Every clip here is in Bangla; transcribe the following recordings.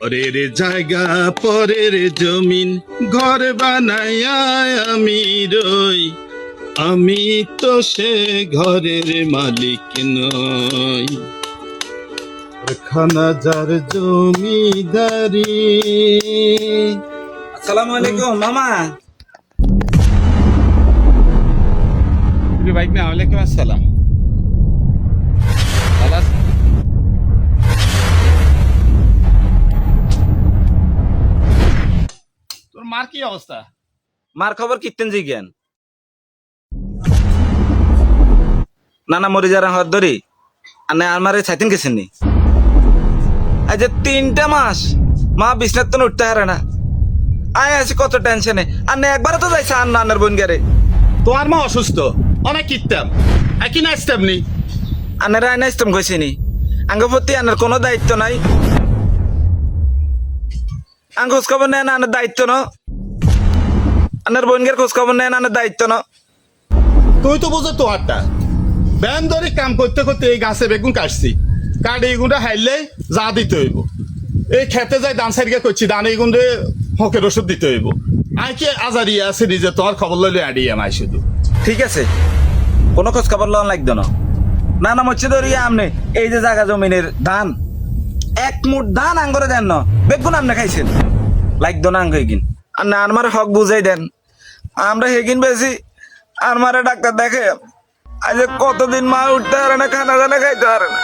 পরের জায়গা পরের জমিন ঘর বানায়া আমি রই। আমি তো সে ঘরের মালিক নই। খানা যার জমিদারি। আসসালামু আলাইকুম মামা। বাইক না ওয়ালাইকুম আসসালাম। মার কি অবস্থা? মার খবর কীর্তন জিজ্ঞান না না মরি যারা হর ধরি আর না আমারে ছাইতেন গেছেন নি আজ তিনটা মাস মা বিছনার তো উঠতে হারে না। আয় আছে কত টেনশনে। আর না একবারে তো যাইছে আর নানার বোন গেরে তোমার মা অসুস্থ? অনেক কিতাম আর কি নাচতাম নি? আনারা আয়না ইস্তম কইছিনি আঙ্গ প্রতি আনার কোনো দায়িত্ব নাই। আঙ্গ খোঁজ খবর নেন আনার দায়িত্ব ন। আনার বোনগের খোঁজ খবর নেন আনার দায়িত্ব ন। তুই তো বুঝো তোমারটা ব্যায়াম ধরে কাম করতে করতে এই গাছে বেগুন কাটছি। কাঠ এইগুনটা হাইলে যা দিতে হইব। এই খেতে যাই দান সাইডকে করছি দান এইগুনরে হকের ওষুধ দিতে হইব। আই কি আজারি আছে নিজে তোমার খবর লইলে আড়িয়ে আমায় শুধু। ঠিক আছে। কোনো খোঁজ খবর লওয়া লাগতো না। না না মচ্ছে ধরিয়া আমনে এই যে জায়গা জমিনের ধান। এক মুঠ ধান আঙ্গরে দেন না। বেগুন আপনি খাইছেন। লাগতো না আঙ্গ হেগিন আর না আমার হক বুঝাই দেন। আমরা হেগিন বেশি। আর মারে ডাক্তার দেখে, আজ কতদিন মা উঠতে পারে না, খানা দানা খাইতে পারে না।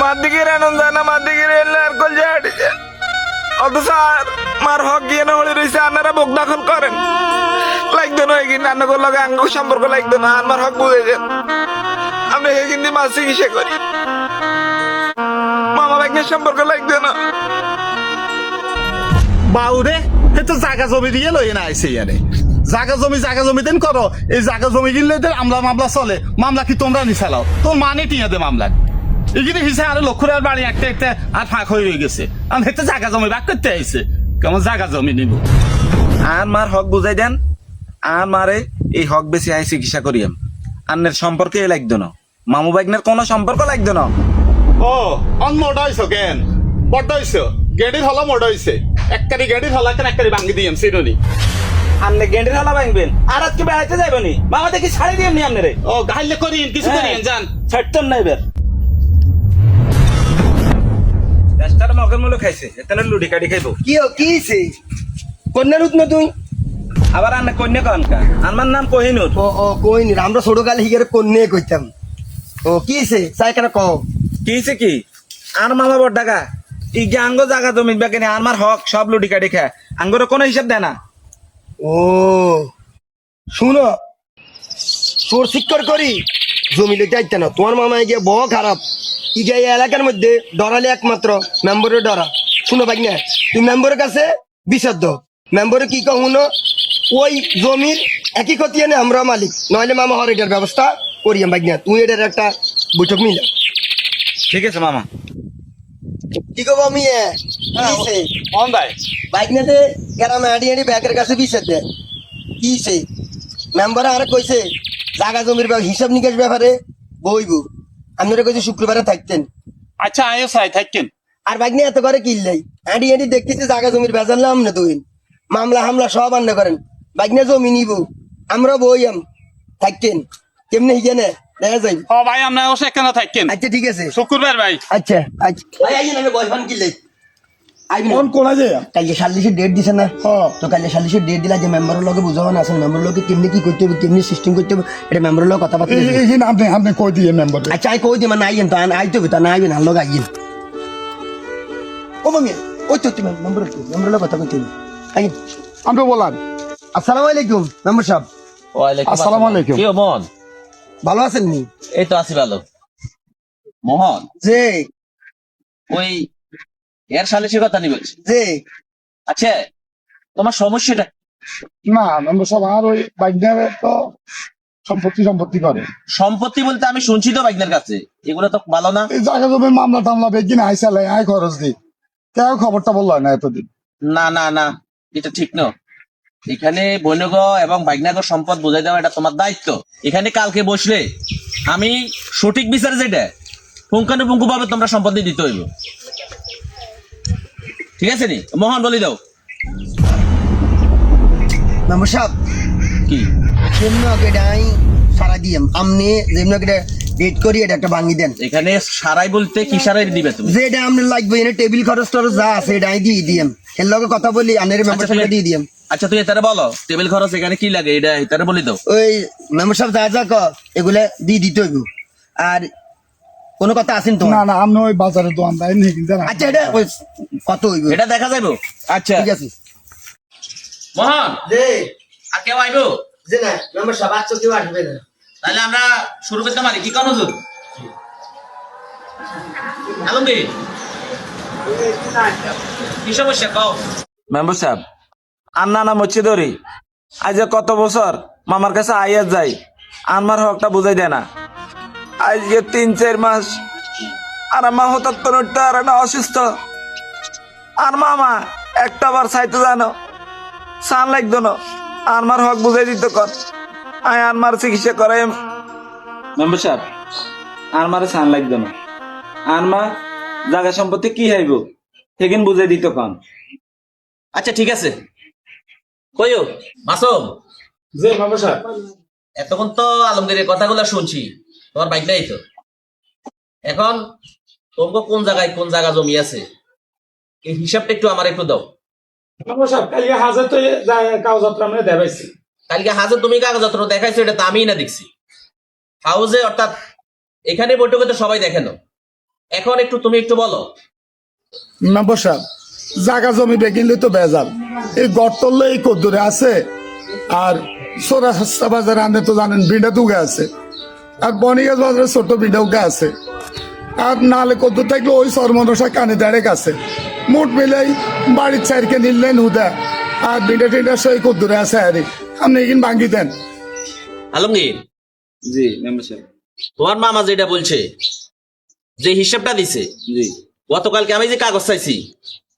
মার দিকে রানন যায় না, মার রেলে আর কল যায়। অথচ আর মার হক গিয়ে না হলে রয়েছে আপনারা বুক দখল করেন। লাগতো না এগিন রান্নাগর লগে আঙ্গ সম্পর্ক লাগতো না আমার হক বুঝেছেন আমি এগিন দিয়ে মাছ চিকিৎসা করি। মামা ভাগ্নের সম্পর্ক লাগতো না। বাউরে সে তো জাগা জমি দিয়ে লই না আইছে ইয়ারে। জাগা জমি জাগা জমি দেন করো। এই জাগা জমি কিনলে আমলা মামলা চলে। মামলা কি তোমরা নিছালাও তোর মানে টিয়া দে মামলা। এখানে হিসে আরও লক্ষ টাকার বাড়ি একটা একটা আর ফাঁক হয়ে রয়ে গেছে। আর হেতে জাগা জমি বাক করতে আইছে। কেমন জাগা জমি নিব? আর মার হক বুঝাই দেন। আর মারে এই হক বেশি আই চিকিৎসা করিয়াম। আন্নের সম্পর্কে লাগতো না। মামু ভাগ্নের কোনো সম্পর্ক লাগতো না। ও অন মোটা কেন? বড় গেডির হলা মোটা হইছে। এককারি গেডির হলা কেন এককারি ভাঙ্গি দিয়াম সিরনি আন্নে গেন্ডের হালা ভাঙবেন আর আজকে বেড়াইতে যাইব নি? মামা দেখি ছাড়ি দিয়ে নি আপনারে ও গাইলে করিন কিছু করিন জান ছাড়তাম না এবার। গাছটার মগের মূল্য খাইছে এখানে লুডি কাটি খাইবো। কি ও কি হইছে? কন্যার উঠ না তুই? আবার আন্নে কন্যা কনকা আমার নাম কোহিনুর। ও ও কই নি আমরা ছোট কালে হিগারে কন্যা কইতাম। ও কি হইছে? চাই কেন কও? কি হইছে কি? আর মামা বড় টাকা ই যে আঙ্গ জায়গা জমি বাকি আমার হক সব লুডি কাটি খায় আঙ্গর কোনো হিসাব দেয় না। ও শুনো তোর শিক্ষর করি জমি লইতে আইতে না। তোমার মামা গিয়ে বহ খারাপ ইগে এই এলাকার মধ্যে ডরালে একমাত্র মেম্বরের ডরা। শুনো ভাই না তুমি মেম্বরের কাছে বিশুদ্ধ মেম্বরে কি কহ শুনো ওই জমির একই ক্ষতি এনে আমরা মালিক নইলে মামা হর এটার ব্যবস্থা করিয়াম ভাই না তুই এটার একটা বৈঠক মিলা। ঠিক আছে মামা। কি কব আমি এ? কি হইছে? অন ভাই। বাইক নাতে গ্রামে কাছে বিশেষ দেয় কি সে মেম্বার আর কইছে জাগা জমির হিসাব নিকাশ ব্যাপারে বইব। আপনারা কইছে শুক্রবারে থাকতেন। আচ্ছা আয়ো সাই থাকেন আর বাইক নিয়ে এত করে কিনলাই হাঁটি হাঁটি দেখতেছে জাগা জমির বেজাল নাম না তুই মামলা হামলা সব আন্না করেন। বাইক নিয়ে জমি নিব। আমরা বইয়াম থাকতেন। কেমনে হিগেনে? দেখা যাই ও ভাই আমরা অবশ্য কেন থাকেন। আচ্ছা ঠিক আছে। শুক্রবার ভাই। আচ্ছা আচ্ছা। ভাই আইয়েন আমি বয়ফান কিনলাই কোন কোনা যায় কালকে সাল্লিশের ডেট দিছে না। তো কালকে সাল্লিশের ডেট দিলা যে মেম্বারের লগে বুঝাবো না আসলে লগে কেমনি কি করতে হবে কেমনি সিস্টেম করতে হবে এটা মেম্বারের লগে কথা বার্তা হইছে। এই আপনি আপনি কই দিয়ে মেম্বার আচ্ছা আই কই দিমা না আইয়েন তো আইতে হবে তা না আইবেন আর লগে আইয়েন ও মামি ওই তো তুমি মেম্বার মেম্বারের লগে কথা কইতে আইয়েন আপনি বলান আসসালামু আলাইকুম মেম্বার সাহেব। ওয়ালাইকুম আসসালামু আলাইকুম। কি ভালো আছেন নি? এই তো আছি ভালো। মোহন যে ওই এর সালিশের কথা নি বলছি। যে আচ্ছা তোমার সমস্যাটা না মেম্বার সব আর ওই তো সম্পত্তি সম্পত্তি করে। সম্পত্তি বলতে আমি শুনছি তো বাইকদের কাছে। এগুলো তো ভালো না। এই জায়গা জমি মামলা টামলা বেগিন আইসালে আয় খরচ দি। কেউ খবরটা বলল না এতদিন। না না না এটা ঠিক না এখানে বৈনগ এবং বাইকনাগ সম্পদ বুঝাই দেওয়া এটা তোমার দায়িত্ব। এখানে কালকে বসলে আমি সঠিক বিচার যেটা পুঙ্খানুপুঙ্খ ভাবে তোমরা সম্পত্তি দিতে হইব। ঠিক আছে নি? মোহন বলি দাও। সাহেব কি? যেমন সারা দিয়াম আপনি যেমন এটা ডেট করি এটা একটা ভাঙি দেন। এখানে সারাই বলতে কি সারাই দিবে তুমি? যেটা আপনার লাগবে এনে টেবিল খরচ টরচ যা আছে এটাই দিয়ে দিয়াম। এর লগে কথা বলি আনের মেম্বার আচ্ছা, সাহেব দিয়ে দিয়াম আচ্ছা তুই এটারে বলো টেবিল খরচ এখানে কি লাগে এটা এটারে বলি দাও। ওই মেম্বার সাহেব যা যা ক এগুলা দিয়ে দিতে হইব। আর কোনো কথা আছেন তো না না আমি ওই বাজারে দোকান দেয় নেই কিন্তু জানা। আচ্ছা এটা ওই কত হইব? এটা দেখা যাইবো। আচ্ছা। ঠিক আছে। মোহন। যে আর কেউ আইবো? যে না মেম্বার সাহেব আচ্ছা কেউ আসবে না। তাহলে আমরা শুরু করতে পারি কি কোন হুজুর আলমগীর। কি সমস্যা, কও? মেম্বার সাহেব আর নানা ধরি আজ কত বছর মামার কাছে আইয়া যাই আমার হকটা বুঝাই দেয় না। আজকে তিন, চার মাস, আর মা হঠাৎ করে আর না, অসুস্থ। আর মামা একটা বার চাইতে জানো সান লাগতো না। আমার হক বুঝাই দিত কর। আয় আমার চিকিৎসা করে মেম্বার সাহেব আমার সান লাগতো না। আর মা জায়গা সম্পত্তি কি হাইব? সেদিন বুঝাই দিত কন আচ্ছা ঠিক আছে। কইও মাসুম? মেম্বার সাহেব। এতক্ষণ তো আলমগীরের কথাগুলো শুনছি তোমার বাইক নাই তো? এখন তোমাকে কোন জায়গায় কোন জায়গা জমি আছে? এই হিসাবটা একটু আমার একটু দাও। কালকে হাজার তো কাগজপত্র আমরা দেখাইছি। কালকে হাজার তুমি কাগজপত্র দেখাইছো এটা তো আমিই না দেখছি। হাউজে অর্থাৎ এখানে বৈঠকে তো সবাই দেখে না। এখন একটু তুমি একটু বলো। মেম্বার সাহেব জাগা জমি বেকিনলে তো বেজাল। এই গর্তলে এই কদ্দুরে আছে আর সোরা হাস্তা বাজারে আনতে তো জানেন বিন্ডা দুগে আছে আর বনিগাছ বাজারে ছোট বিন্ডা উগে আছে। আর নালে কদ্দুর থাকলে ওই সরমনসা কানে দাঁড়ে আছে মোট মিলাই বাড়ির চারকে নিলেন হুদা আর বিন্ডা টিন্ডা সেই কদ্দুরে আছে আরে। আপনি এখানে ভাঙ্গি দেন। আলমগীর জি মেম্বার সাহেব। তোমার মামা যেটা বলছে যে হিসাবটা দিছে জি। গতকালকে আমি যে কাগজ চাইছি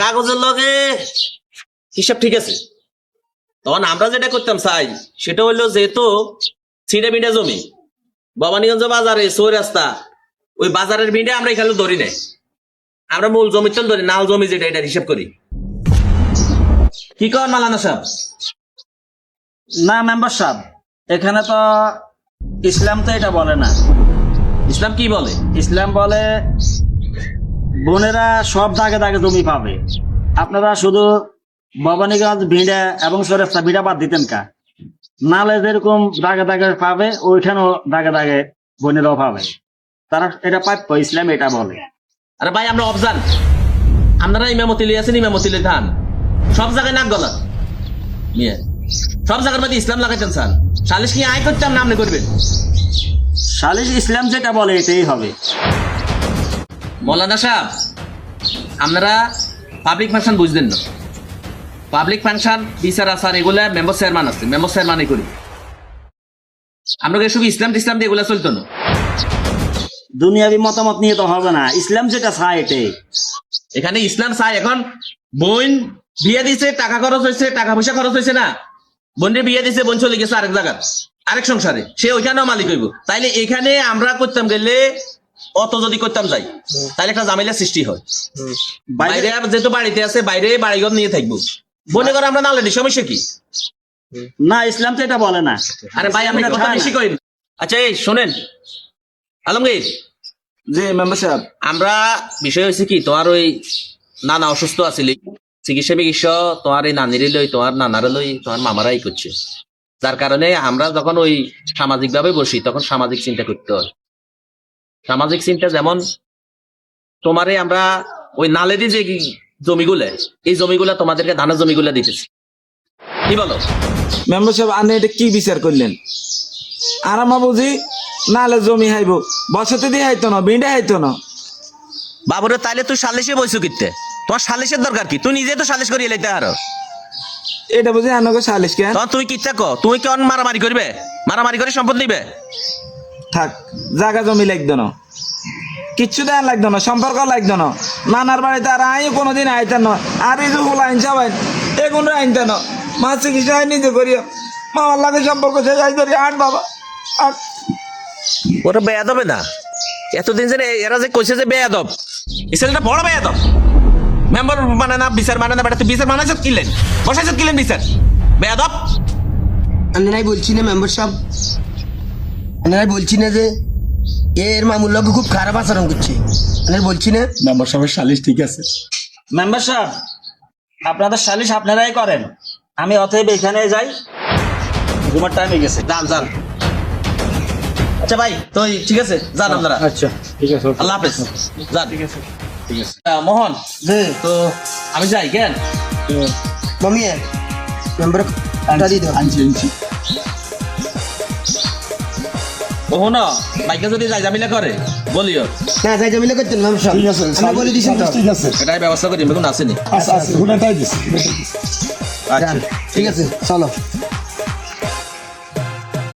কাগজের লগে হিসাব ঠিক আছে। তখন আমরা যেটা করতাম চাই সেটা হইল যেহেতু ছিঁড়ে বিঁড়ে জমি ভবানীগঞ্জ বাজারে সই রাস্তা ওই বাজারের বিঁড়ে আমরা এখানে ধরি নাই। আমরা মূল জমির তো ধরি নাল জমি যেটা এটা হিসাব করি। কি কর মালানা সাহেব? না মেম্বার সাহেব এখানে তো ইসলাম তো এটা বলে না। ইসলাম কি বলে? ইসলাম বলে বোনেরা সব দাগে দাগে জমি পাবে। আপনারা শুধু ভবানীগঞ্জ ভিড়া এবং সরেস্তা ভিড়া বাদ দিতেন কা? নালে যেরকম দাগে দাগে পাবে ওইখানেও দাগে দাগে বোনেরাও পাবে। তারা এটা প্রাপ্য ইসলাম এটা বলে। আরে ভাই আমরা অবজান আপনারা ইমামতি লিয়ে আছেন ইমামতি লিয়ে ধান সব জায়গায় নাক গলা নিয়ে সব জায়গার মধ্যে ইসলাম লাগাইতেন স্যার। সালিশ কি আয় করতাম না আপনি করবেন। সালিশ ইসলাম যেটা বলে এটাই হবে। মৌলানা সাহেব আপনারা পাবলিক ফাংশন বুঝলেন না। পাবলিক ফাংশন বিচার আসার এগুলা মেম্বার চেয়ারম্যান আছে মেম্বার চেয়ারম্যানই করি। আমরা শুধু ইসলাম টিসলাম দিয়ে এগুলা চলতো না? দুনিয়াবি মতামত নিয়ে তো হবে না। ইসলাম যেটা চায় এটাই। এখানে ইসলাম চাই এখন বোন বিয়ে দিছে টাকা খরচ হয়েছে টাকা পয়সা খরচ হয়েছে না। বোনের বিয়ে দিছে বোন চলে গেছে আরেক জায়গা আরেক সংসারে সে ওইখানেও মালিক হইব। তাইলে এখানে আমরা করতাম গেলে অত যদি করতাম যাই তাহলে একটা ঝামেলা সৃষ্টি হয়। বাইরে আর যেহেতু বাড়িতে আছে বাইরে বাড়িঘর নিয়ে থাকব। বনে করে আমরা নালেনি সমস্যা কি? না ইসলাম তো এটা বলে না। আরে ভাই এটা কথা বেশি করেন আচ্ছা এই শোনেন। আলমগীর। জি মেম্বার সাহেব। আমরা বিষয় হয়েছে কি তোমার ওই নানা অসুস্থ আছিলি। চিকিৎসা বিকিৎসা তোমার এই নানিরে লই তোমার নানারে লই তোমার মামারাই করছে। যার কারণে আমরা যখন ওই সামাজিক ভাবে বসি তখন সামাজিক চিন্তা করতে হয়। সামাজিক চিন্তা যেমন তোমারে আমরা ওই নালেরি যে জমিগুলো এই জমিগুলা তোমাদেরকে ধানের জমিগুলা দিতেছি। কি বলো? মেম্বার সাহেব আপনি এটা কি বিচার করলেন? আর আমা বুঝি নালে জমি হাইব বসতে দিয়ে হাইতো না বিন্ডা হাইতো না। বাবুরে তাইলে তুই সালিশে বইছু কিতে তোমার সালিশের দরকার কি? তুই নিজে তো সালিশ করিয়ে লাইতে আরও এটা বুঝি আনকে সালিশ কেন তখন তুই কিচ্ছা কো তুই কেমন মারামারি করবে? মারামারি করে সম্পদ নিবে? থাক জায়গা জমি লাগতো না। কিচ্ছু দেন লাগতো না সম্পর্ক লাগতো না। নানার বাড়িতে আর আই কোনোদিন আইতেন না। আর এই যে হল আইন যাবেন এগুন আইনতেন না। মা চিকিৎসা নিজে করিও। মামার লাগে সম্পর্ক শেষ আই ধরি আট বাবা। আট। ওটা বেয়াদ হবে না। এতদিন যে এরা যে কইছে যে বেয়াদব। এই ছেলেটা বড় বেয়াদব। মেম্বার মানে না বিচার মানে না বেটা তুই বিচার মানাইছ কিলেন? বসাইছ কিলেন বিচার? বেয়াদব! আমি নাই বলছি না মেম্বার সাহেব। আমি নাই বলছি না যে এর মামুর লোক খুব খারাপ আচরণ করছে। আমি বলছি না। মেম্বার সাহেবের সালিশ ঠিক আছে। মেম্বার সাহেব আপনাদের সালিশ আপনারাই করেন। আমি অতএব এখানে যাই। ঘুমার টাইম হয়ে গেছে। যান যান। আচ্ছা ভাই তো ঠিক আছে যান আপনারা। আচ্ছা ঠিক আছে। আল্লাহ হাফেজ। যান। ঠিক আছে। ঠিক আছে মোহন তো আমি যাই কেন? মমি মেম্বার দিয়ে আনছি আনছি। ও না বাইকে যদি যাই জামিলা করে বলিও। না যাই জমিলে সাহেব ঠিক আছে আমি বলে দিছি তো। ঠিক আছে। এটাই ব্যবস্থা করি বেগুন আসেনি আচ্ছা আচ্ছা দিছি। আচ্ছা। ঠিক আছে চলো।